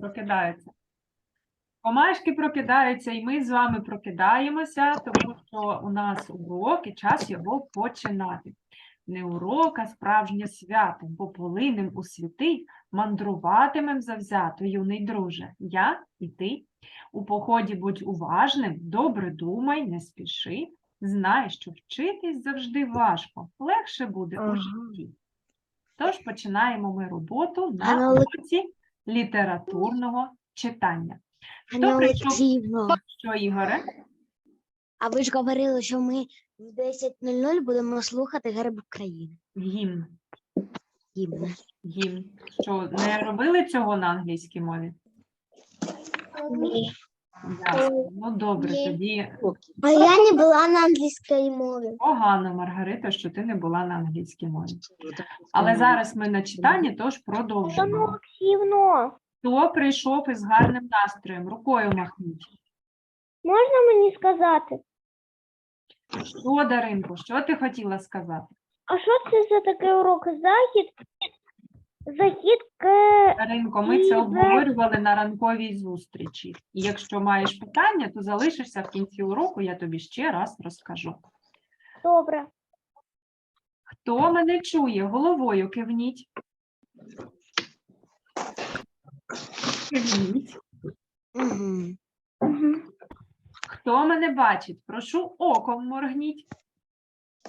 прокидаються. Комашки прокидаються, і ми з вами прокидаємося, тому що у нас урок і час його починати. Не урок, а справжнє свято, бо полинем у світи мандруватимем завзято, юний друже, я і ти. У поході будь уважним, добре думай, не спіши. Знай, що вчитись завжди важко, легше буде у житті. Тож починаємо ми роботу на уроці літературного читання. Хто прийшов? Що, Ігоре? а ви ж говорили, що ми в 10.00 будемо слухати герб України. Гімн. Гімн. Гімн. Що, не робили цього на англійській мові? Ясно. Ну добре, тоді А я не була на англійській мові. погано, Маргарита, що ти не була на англійській мові. Але зараз ми на читанні, тож продовжуємо. Олексіївно, Хто прийшов із гарним настроєм? Рукою махніть. можна мені сказати, Що, Даринко, що ти хотіла сказати? а що це за такий урок? Захід? Захід к... Даринко, ми це обговорювали на ранковій зустрічі. І якщо маєш питання, то залишишся в кінці уроку, я тобі ще раз розкажу. Добре. Хто мене чує? Головою кивніть. Кивніть. Угу. Хто мене бачить? Прошу оком моргніть.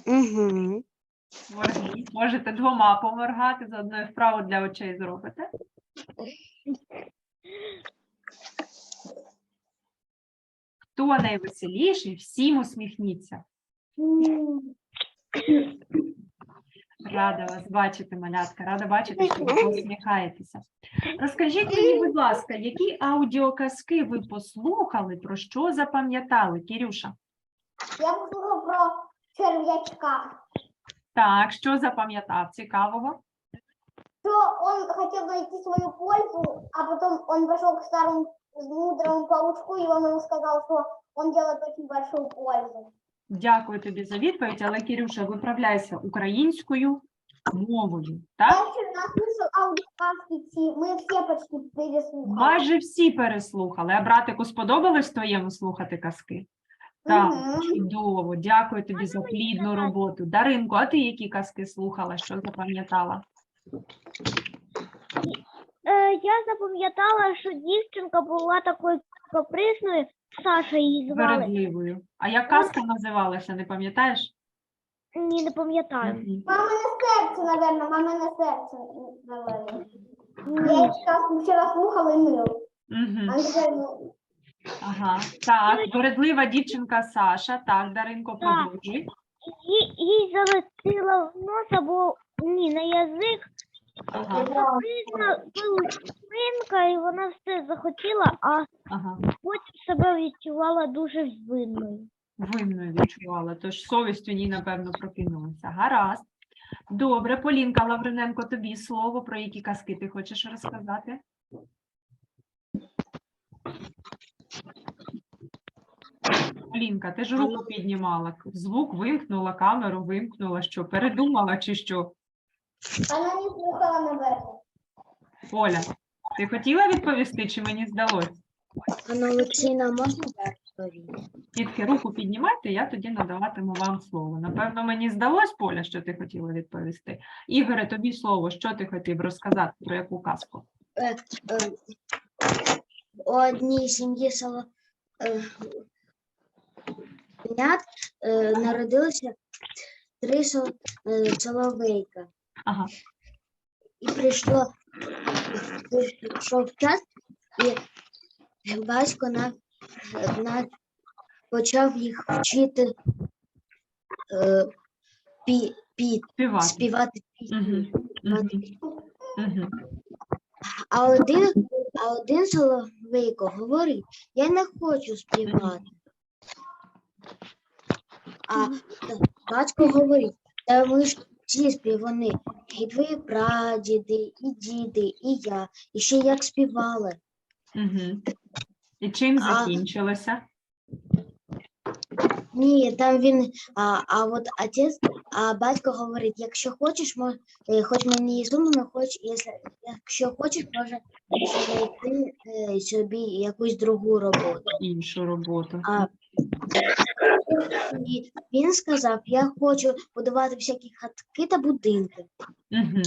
Угу. Моргніть. Можете двома поморгати, заодно і вправо для очей зробите. Хто найвеселіший, всім усміхніться. Рада вас бачити, малятка, рада бачити, що ви посміхаєтеся. Розкажіть мені, будь ласка, які аудіоказки ви послухали, про що запам'ятали, Кірюша? Я послухав про черв'ячка. Так, що запам'ятав цікавого? Что он хотел найти свою пользу, а потом он пошел к старому мудрому паучку, и он ему сказал, что он делает очень большую пользу. Дякую тобі за відповідь, але Кірюша, виправляйся українською мовою. Так? Я слышал ці, мы все почти переслушали. Майже всі переслухали. А братику сподобалось твоєму слухати казки? Так, Мгм. чудово. Дякую тобі за плідну роботу. Даринко, а ти які казки слухала? Що запам'ятала? Е, я запам'ятала, що дівчинка була такою капризною, Саша її звали. Вередливою. А як казка називалася, не пам'ятаєш? Ні, не пам'ятаю. Мгм. Мамине серце, наверное, мамине серце, наверное. Я їх вчора слухала і мив. Мгм. А тепер, ну, Ага. Так, вередлива дівчинка Саша. Так, Даринко, продовжуй. Їй, їй залетіла в нос або ні, на язик. Ага, Капризна свинка, і вона все захотіла, а ага. потім себе відчувала дуже винною. Винною відчувала, тож совість у ній, напевно, прокинулася. Гаразд. Добре, Полінка Лавриненко, тобі слово, про які казки ти хочеш розказати? Полінка, ти ж руку піднімала, звук вимкнула, камеру вимкнула, що передумала чи що? вона не слухала, наверное. Оля, ти хотіла відповісти, чи мені здалось? Анна можна я розповім? Тільки руку піднімайте, я тоді надаватиму вам слово. Напевно, мені здалось, Поля, що ти хотіла відповісти. Ігоре, тобі слово, що ти хотів розказати, про яку казку? Е, е, у одній сім'ї село е, е, народилося три сол- е, соловейка. Ага. І прийшло прийшов час, і батько на, на, почав їх вчити е, пі, пі, Співати. співати пісні. Мгм, мгм. А один, а один соловейко говорить, я не хочу співати. А батько говорить, та ми ж всі співани, і твої прадіди, і діди, і я, і ще як співали. Мгм. І чим А- закінчилося? Ні, там він, а, а от отець, а батько говорить, якщо хочеш, мож, е, хоч мені і сумно, хоч, якщо, якщо хочеш, може знайти е, собі якусь другу роботу. Іншу роботу. А і він сказав, я хочу будувати всякі хатки та будинки. Угу.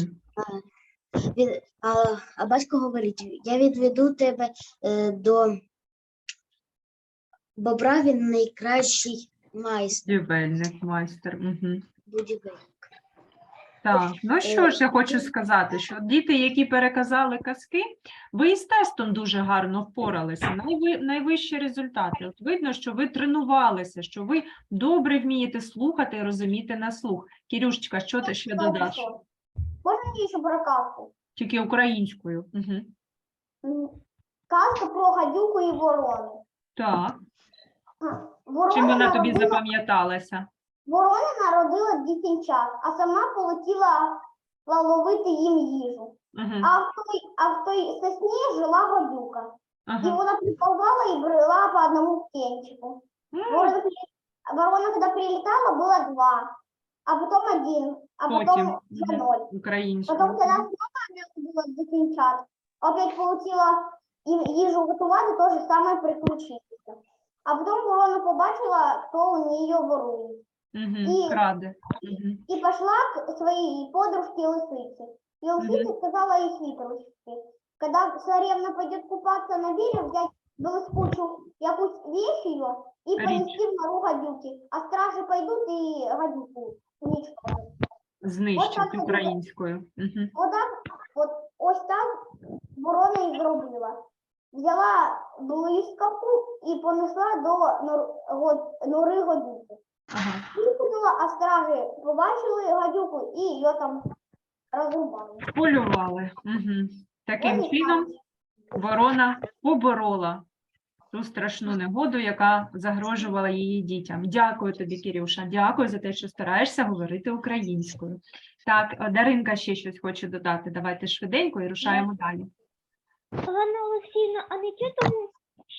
Він, а, а батько говорить, я відведу тебе е, до бобра, він найкращий майстер Будівельник, майстер. Угу. будівель. Так, ну що ж я хочу сказати, що діти, які переказали казки, ви із тестом дуже гарно впоралися. Найви, найвищі результати. От видно, що ви тренувалися, що ви добре вмієте слухати і розуміти на слух. Кірюшечка, що ти ще додаш? Можно мне еще про каску? Тільки українською. Угу. М, Казка про гадюку і ворону. Так, Ворона чим вона тобі народила- запам'яталася? Ворона народила дитинчат, а сама полетіла ловити їм їжу. Угу. А в той, а в той сосні жила гадюка. І вона приползала і брела по одному птенчику. Ворона, ворона, когда прилетала, было два, а потом один, а Потім, потом еще ноль. Українською. Потом, когда снова она было дитинчат, опять получила їм їжу готувати, то же саме приключилося. А потом ворона побачила, хто у нее ворує. Угу. І- Краде. Угу. И пошла к своей подружке лисице. И лисица сказала ей хитрости. Когда царевна пойдет купаться на берег, взять было кучу якусь вещь ее и Речь. понести в нору гадюки. А стражи пойдут и гадюку уничтожат. Знищить так українською. Угу. Вот так, вот ось так ворона і зробила. Взяла блискавку і понесла до нор, нори гадюки. Ага. Викинула, а стражі побачили гадюку і її там розрубали. Полювали. Угу. Таким чином ворона поборола ту страшну негоду, яка загрожувала її дітям. Дякую тобі, Кирюша. Дякую за те, що стараєшся говорити українською. Так, е, Даринка ще щось хоче додати. Давайте швиденько і рушаємо далі. Ганна Олексійовна, а не чи тому,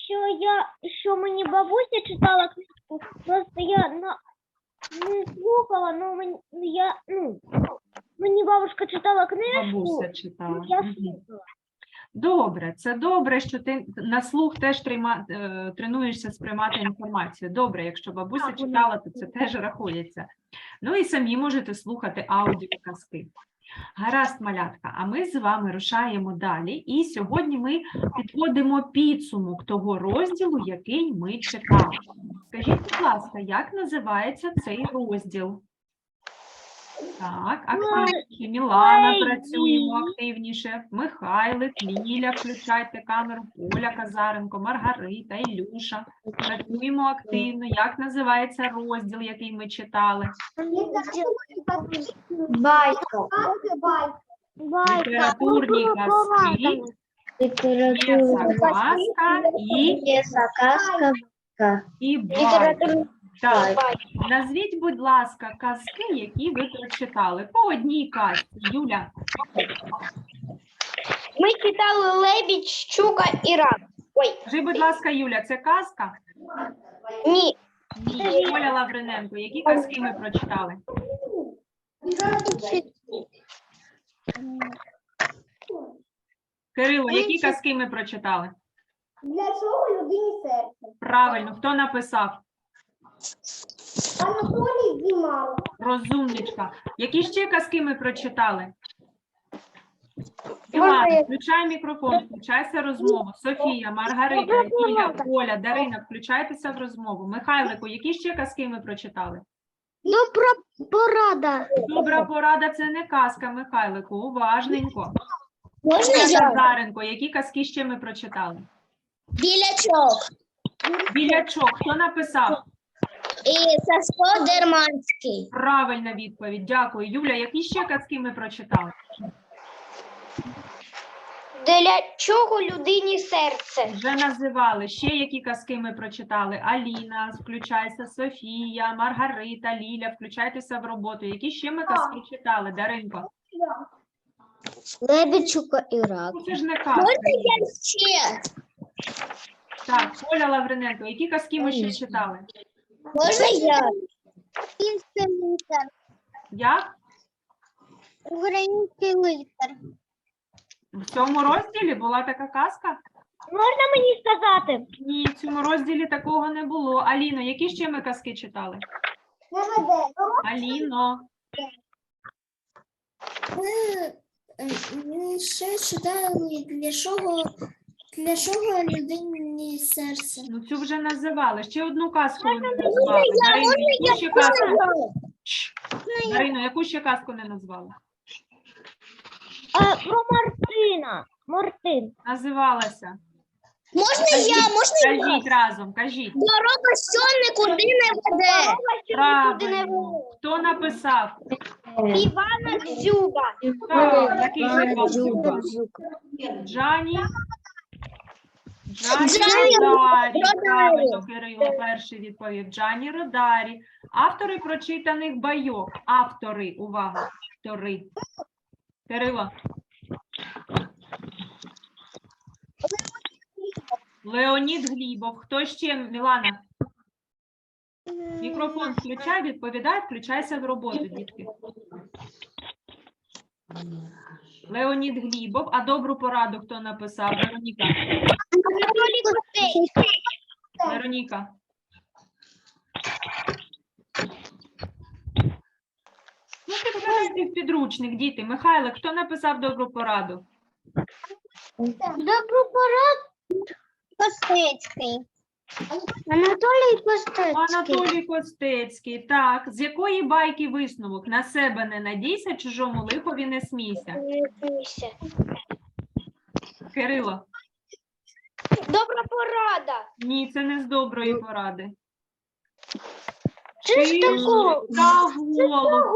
що я що мені бабуся читала книжку, просто я на не слухала, ну мені я ну мені бабушка читала книжку, Бабуся читала. я слухала. Добре, це добре, що ти на слух теж трейма- е, тренуєшся сприймати інформацію. Добре, якщо бабуся читала, то це теж рахується. Ну і самі можете слухати аудіоказки. Гаразд, малятка, а ми з вами рушаємо далі. І сьогодні ми підводимо підсумок того розділу, який ми читали. Скажіть, будь ласка, як називається цей розділ? Так, активніше. Мілана, працюємо активніше. Михайлик, Ліля, включайте камеру, Оля Казаренко, Маргарита, Ілюша. Працюємо активно. Як називається розділ, який ми читали? Байка. Літературні казки, п'єса, казка і, казка, і байка. Так, назвіть, будь ласка, казки, які ви прочитали. По одній казці. Юля, Ми читали лебідь, щука і рак. Ой, скажи, будь ласка, Юля, це казка? ні. Ні. Оля Лавриненко, які казки ми прочитали? Кирило, які казки ми прочитали? Для чого людині серце? Правильно, хто написав? Анатолій. Розумничка. Які ще казки ми прочитали? Іван, включай мікрофон, включайся в розмову. Софія, Маргарита, Юля, Оля, Дарина, включайтеся в розмову. Михайлику, які ще казки ми прочитали? Добра порада. Добра порада це не казка, Михайлику, уважненько. Можна Назаренко, які казки ще ми прочитали? Білячок. Білячок, хто написав? І Сашко Дерманський. Правильна відповідь. Дякую. Юля, які ще казки ми прочитали? Для чого людині серце? Вже називали. Ще які казки ми прочитали? Аліна, включайся, Софія, Маргарита, Ліля, включайтеся в роботу. Які ще ми казки читали? Даринко? Лебедчука і рак. Ну, Це ж не. Я ще. Так, Оля Лавриненко, які казки ми ще читали? Можна я? Український літер. Як? Український літер. В цьому розділі була така казка? Можна мені сказати? Ні, в цьому розділі такого не було. Аліно, які ще ми казки читали? Аліно, ми ще читали, для чого, для чого людині серце. ну цю вже називали. Ще одну казку не назвали. Дарину, яку ще казку? Дарину, яку ще казку не назвали? Е, про Мартина. Мартин. Називалася. Можна я? Можна Кажіть разом, кажіть. Дорога що нікуди не веде. Правильно. Хто написав? Івана Дзюба. Так, який же. Дзюба? Джані. Джані. Родарі. Правильно, Кирило перший відповів. Джані Родарі. Автори прочитаних байок. Автори, увага, автори. Кирило. Леонід Глібов. Хто ще? Мілана? Мікрофон включай, відповідай, включайся в роботу, дітки. Леонід Глібов. А добру пораду хто написав? Вероніка. Вероніка. Ну, підказуйте в підручник, діти. Михайло, хто написав добру пораду? Добру пораду. Костецький. Анатолій Костецький. Анатолій Костецький. Так. З якої байки висновок? На себе не надійся, чужому лихові не смійся. Кирило. Добра порада. Ні, це не з доброї поради. Чи ж та голуб.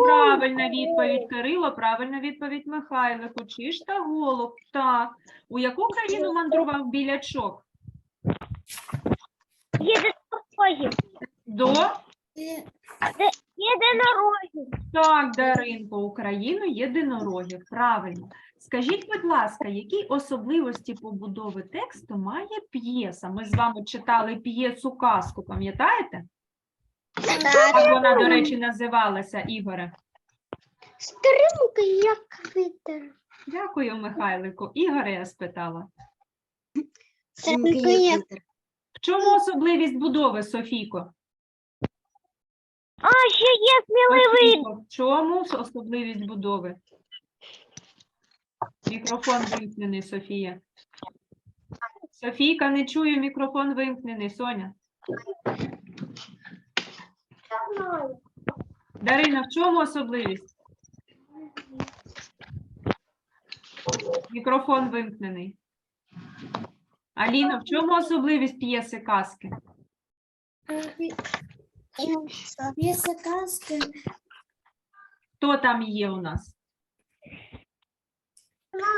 Правильна відповідь Кирило, правильна відповідь Михайлику. Чиж та голуб. Так. У яку країну мандрував білячок? Єдинорогів. До? Єдинорогів. Так, Даринко, Україну єдинорогів. Правильно. Скажіть, будь ласка, які особливості побудови тексту має п'єса? Ми з вами читали п'єсу казку, пам'ятаєте? Як вона, до речі, називалася, Ігоре? Стрімки, як вітер. Дякую, Михайлику. Ігоре, я спитала. Стрімки, як вітер. В чому особливість будови, Софійко? А, ще є сміливий. Софійко, в чому особливість будови? Мікрофон вимкнений, Софія. Софійка, не чую, мікрофон вимкнений, Соня. Дарина, в чому особливість? Мікрофон вимкнений. Аліна, в чому особливість п'єси казки? П'єса казки. Хто там є у нас?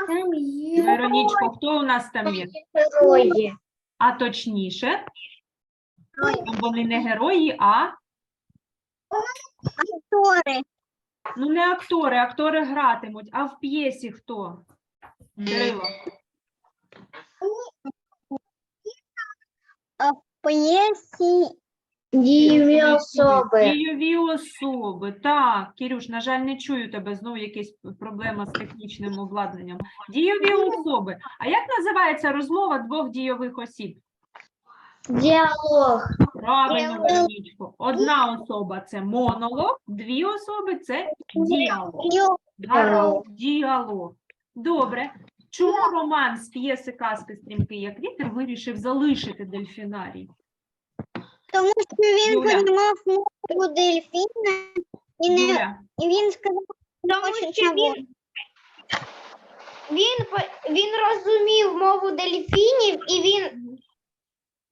Там є Веронічко, хто у нас там є? Герої. А точніше, там вони не герої, а Актори. ну не актори, актори гратимуть. А в п'єсі хто? Кирило. П'єсі. Дієві особи. Дійові особи. Так, Кирюш, на жаль, не чую тебе. Знову якась проблема з технічним обладнанням. Дійові особи. А як називається розмова двох дійових осіб? Діалог. Правильно, Діалог. Веронічко. Одна особа це монолог, дві особи це діалог. Гаразд, діалог. Добре. Чому роман з п'єси казки стрімки як вітер вирішив залишити дельфінарій? Тому що він Юля. піднімав мову дельфіна і, не, Юля, і він сказав, Тому що що він, він, по- він розумів мову дельфінів і він,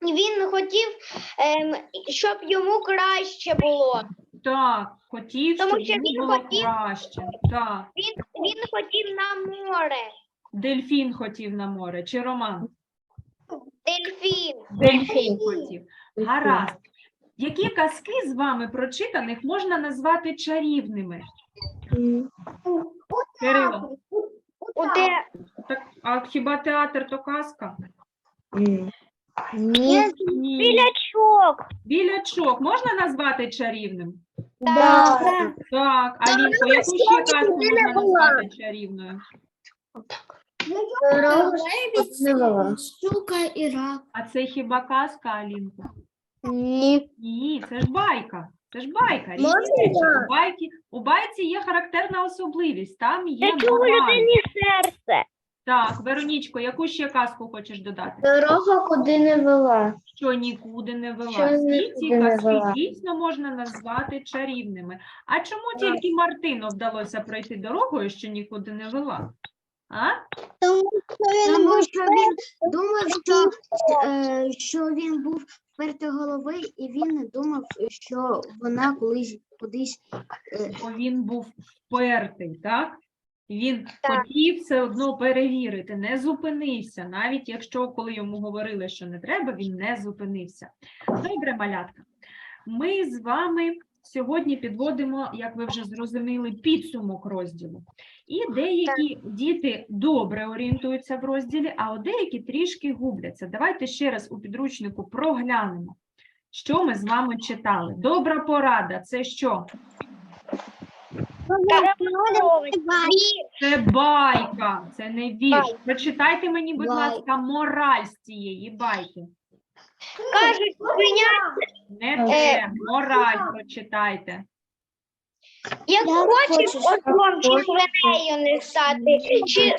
він хотів, ем, щоб йому краще було. так, хотів, Тому щоб що йому він було хотів- краще. Так, Він, він хотів на море. Дельфін хотів на море, чи роман? Дельфін. Дельфін хотів. Гаразд. Які казки з вами прочитаних можна назвати чарівними? Кирило, У так, а хіба театр то казка? Ні. Ні. білячок. Білячок. Білячок можна назвати чарівним? Так. Так, Алінко, яку ще казку можна назвати чарівною? Лебідь, щука і рак. А це хіба казка, Алінко? Ні. Ні, це ж байка. Це ж байка. різні Можна речі. я? У, байки, у байці є характерна особливість. Там є мораль. людині серце? Так, Веронічко, яку ще казку хочеш додати? Дорога куди не вела. Що нікуди не вела. Що Всі нікуди ці не казки вела. дійсно можна назвати чарівними. А чому тільки Мартину вдалося пройти дорогою, що нікуди не вела? А? Тому що він думав, що, е, що він був впертий голови, і він думав, що вона колись кудись е, Бо він був впертий, так? Він Так. хотів все одно перевірити, не зупинився, навіть якщо коли йому говорили, що не треба, він не зупинився. Добре, малятка. Ми з вами сьогодні підводимо, як ви вже зрозуміли, підсумок розділу. І деякі діти добре орієнтуються в розділі, а деякі трішки губляться. Давайте ще раз у підручнику проглянемо, що ми з вами читали. Добра порада це що? Це байка, це не вірш. Прочитайте мені, будь ласка, мораль з цієї байки. Кажуть, свиня, Не те, мораль прочитайте. як Я хочеш хочу ослом чи свинею не стати, чи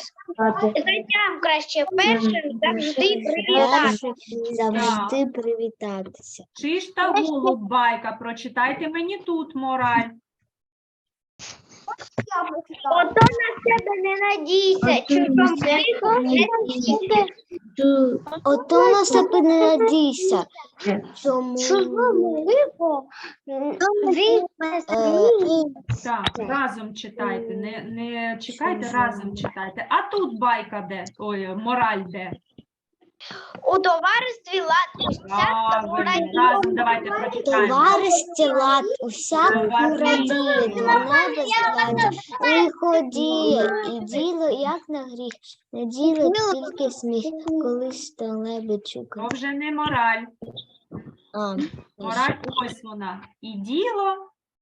зайдям краще першим завжди привітати. завжди привітатися. Чиж та голуб байка, прочитайте мені тут мораль. Ото на себе не надійся. Ото на себе не надійся. Тому е, Так, разом читайте, не, не чекайте, разом читайте. А тут байка де? Ой, мораль де? У товаристві лад усяк Правильно, разом давайте прочитаємо. товаристві лад усяку радіє, на небо зглядя, виходіє, і діло як на гріх, не діло тільки сміх, колись то лебедь То вже не мораль. А, Мораль ось вона. І діло,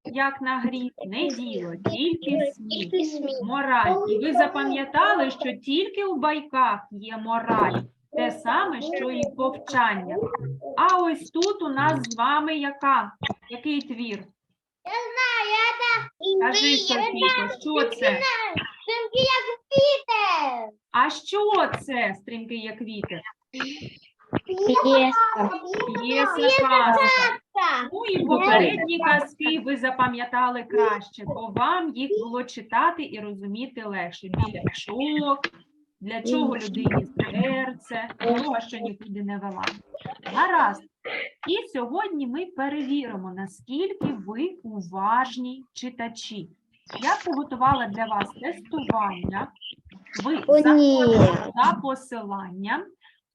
як на гріх, не діло, тільки тільки сміх. Мораль. І ви запам'ятали, що тільки у байках є мораль. Те саме, що і повчання. А ось тут у нас з вами яка? Який твір? Кажи, Софійко, що це? Симки як вітер. А що це, стрімки як вітер? П'єса казка. Ну і попередні казки ви запам'ятали краще, бо вам їх було читати і розуміти легше. Білячок, для чого людині серце, дорога, що нікуди не вела. Гаразд. І сьогодні ми перевіримо, наскільки ви уважні читачі. Я приготувала для вас тестування. Ви заходите за посиланням,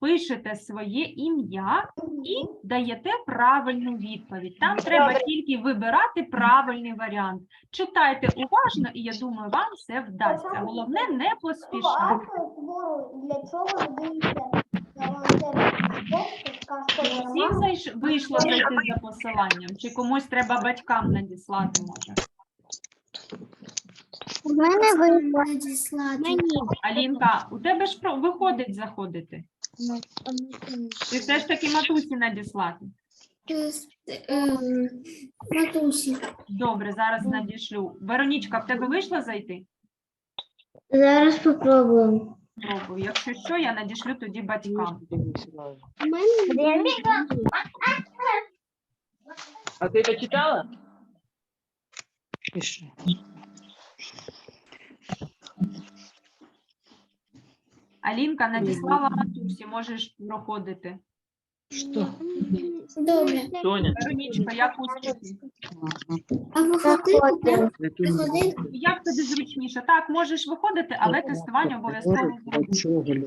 пишете своє ім'я і даєте правильну відповідь. Там треба тільки вибирати правильний варіант. Читайте уважно, і я думаю, вам все вдасться. Головне не поспішати. Для чого Всім зайш... вийшло зайти за посиланням, чи комусь треба батькам надіслати може. У мене Надіслати. Алінка, у тебе ж про- виходить заходити. Ти все ж таки матусі надіслати. Е, Матусі. Добре, зараз надішлю. Веронічка, в тебе вийшло зайти? Зараз попробуємо. Пробую. Якщо що, я надішлю тоді батькам. А ты это читала? Пиши. Алінка надіслала матусі, можеш проходити. Что? Добре. Соня, Веронічка, як успіхи? А виходи, эту. Як тобі зручніше? Так, можеш виходити, але тестування обов'язково Добре.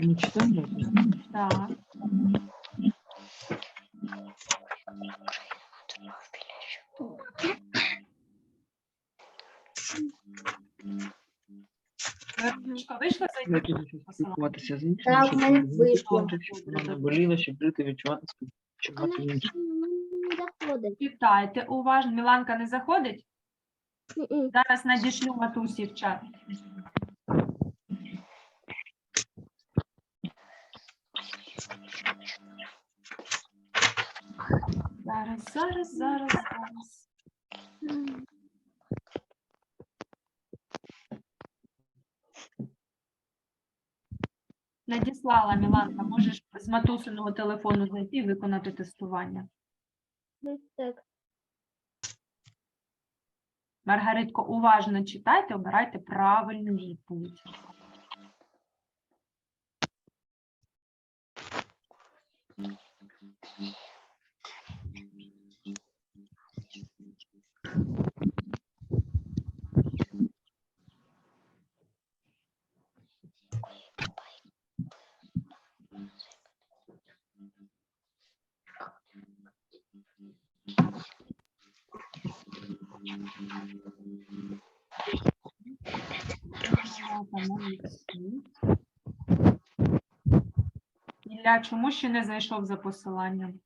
не читала? Так. Вероничка, вийшла Я зайти? спілкуватися з іншими, Так, щоб в мене вони вийшло. відчувати, щоб вона не боліла, щоб жити, відчувати, співчувати іншим. Не заходить. Читайте уважно. Міланка не заходить? Зараз надішлю матусі в чат. Зараз, зараз, зараз, зараз. Надіслала Міланка, можеш з матусиного телефону зайти і виконати тестування. Так. Маргаритко, уважно читайте, обирайте правильну відповідь. Ілля, чому ще не зайшов за посиланням?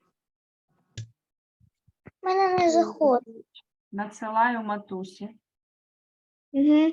Мене не заходить. Надсилаю матусі. Угу.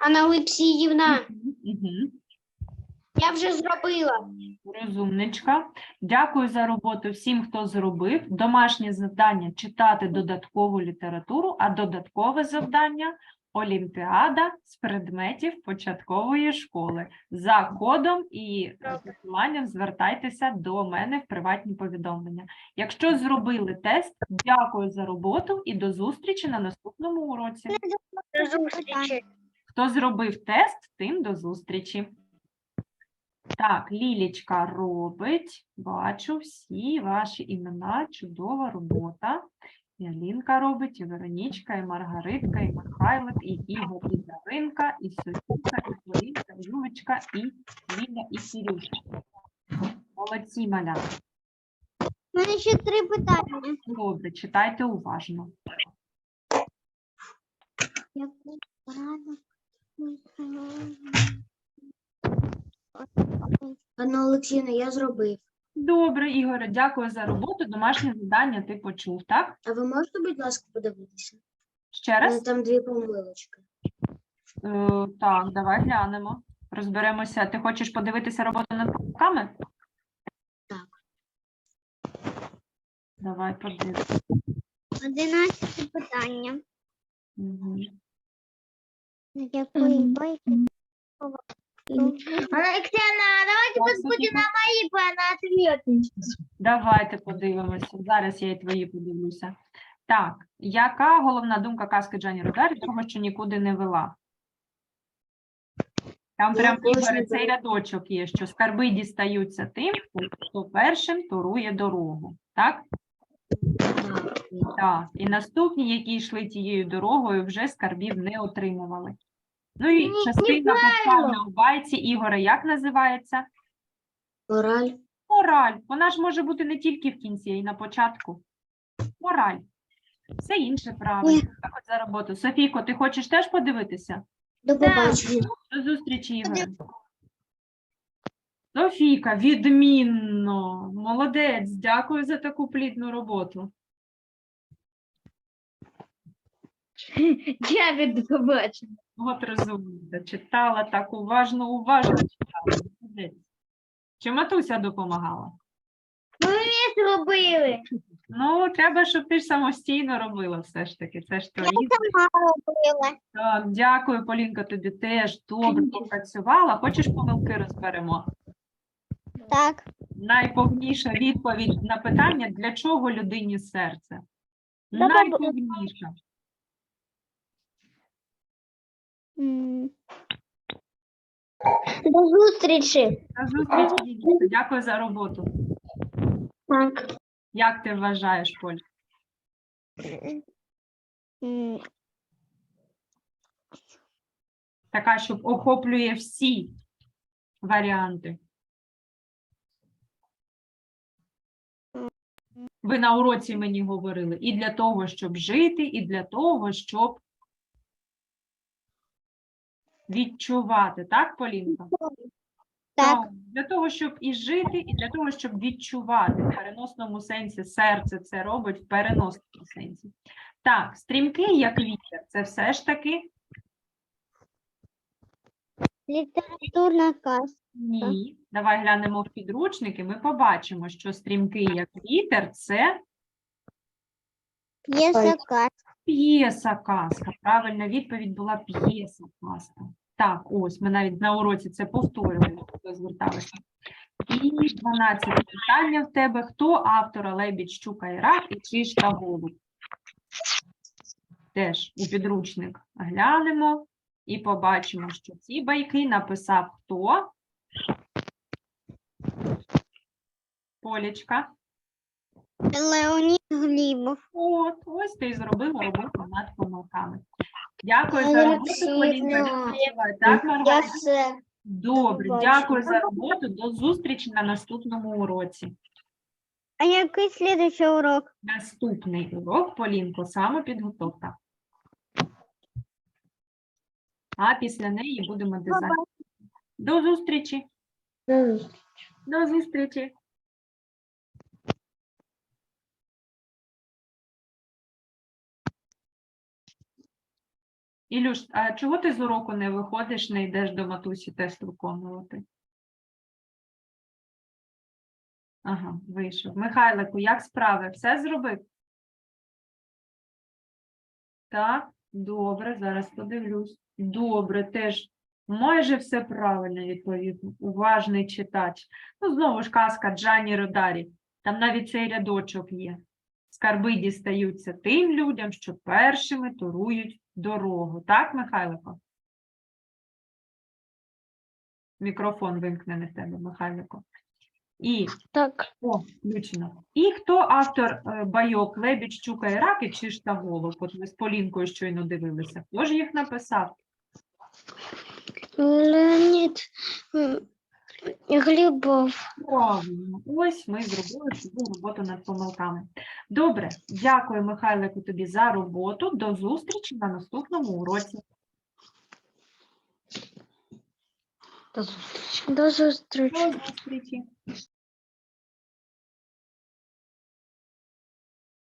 Анна Олексіївна, Угу. я вже зробила. Розумничка. Дякую за роботу всім, хто зробив. Домашнє завдання читати додаткову літературу, а додаткове завдання Олімпіада з предметів початкової школи. За кодом і посиланням звертайтеся до мене в приватні повідомлення. Якщо зробили тест, дякую за роботу і до зустрічі на наступному уроці. До зустрічі. Хто зробив тест, тим до зустрічі. Так, Лілічка робить. Бачу всі ваші імена. Чудова робота. І Алінка робить, і Веронічка, і Маргаритка, і Михайлик, і Ігор, і Даринка, і Софійка, і Полінка, і Юлечка, і Ліля, і Кирюшка. Молодці, маля. У мене ще три питання. Добре, читайте уважно. Яку раду Анна Олексійовна, я зробив. Добре, Ігоре, дякую за роботу. Домашнє завдання ти почув, так? А ви можете, будь ласка, подивитися? Ще раз? там дві помилочки. Е, так, давай глянемо. Розберемося. Ти хочеш подивитися роботу над помилками? Так. Давай подивимося. Одинадцяте питання. Угу. Якої байки? Давайте мои на ответы. Давайте подивимося. Зараз я і твої подивлюся. Так, яка головна думка казки Джані Родарі, того, що нікуди не вела? Там прям Ігоре, цей рядочок є, що скарби дістаються тим, хто першим торує дорогу. Так? Так. Так, і наступні, які йшли тією дорогою, вже скарбів не отримували. Ну і Ні, частина повчальна у байці Ігоря, як називається? Мораль. Мораль. Вона ж може бути не тільки в кінці, а й на початку. Мораль. Все інше правильно. Так от за роботу. Софійко, ти хочеш теж подивитися? До побачення. До зустрічі, Ігоре. Софійка, відмінно. Молодець. Дякую за таку плідну роботу. Я від побачення. От розумніця, читала так уважно, уважно читала. Молодець. Чи матуся допомагала? Ми зробили. Ну, треба, щоб ти ж самостійно робила все ж таки. Це ж твої. Так, дякую, Полінка, тобі теж добре попрацювала. Хочеш помилки розберемо? Так. Найповніша відповідь на питання, для чого людині серце? Найповніша. М. До зустрічі. На зустріч, дідуся. Дякую за роботу. Так. Як ти вважаєш, Поль? Така, щоб охоплює всі варіанти. Ви на уроці мені говорили і для того, щоб жити, і для того, щоб відчувати, так, Полінка? Так. Для того, щоб і жити, і для того, щоб відчувати в переносному сенсі серце це робить в переносному сенсі. Так, стрімкий як вітер, це все ж таки Літературна казка. ні. Давай глянемо в підручники. Ми побачимо, що стрімкий як вітер це П'єса казка. П'єса казка. Правильна відповідь була п'єса казка. Так, ось ми навіть на уроці це повторювали, коли зверталися. І 12 питання в тебе. Хто автора Лебідь, Щука і Рак і Чиж та Голуб? Теж у підручник глянемо і побачимо, що ці байки написав хто? Полічка. Леонід Глібов. От, ось ти і зробила роботу над помилками. Дякую за роботу, Полінка. Так, Я Маргарита? все. Добре, дякую за роботу. До зустрічі на наступному уроці. А який слідуючий урок? Наступний урок, Полінко, самопідготовка. А після неї будемо дизайн. До зустрічі. До зустрічі. Ілюш, а чого ти з уроку не виходиш, не йдеш до матусі тест виконувати? Ага, вийшов. Михайлику, як справи? Все зробив? Так, добре, зараз подивлюсь. Добре, теж майже все правильно відповів. Уважний читач. Ну, знову ж казка Джані Родарі. Там навіть цей рядочок є. Скарби дістаються тим людям, що першими турують дорогу. Так, Михайлико? Мікрофон вимкнений в тебе, Михайлико. І Так. о, включено. І хто автор е, байок Лебідь, Щука і Раки, Чиж та Голуб? От ми з Полінкою щойно дивилися. Хто ж їх написав? Леонід Глібов. Правильно. Ось ми зробили цю роботу над помилками. Добре, дякую, Михайлику, тобі за роботу. До зустрічі на наступному уроці. До зустрічі. До зустрічі.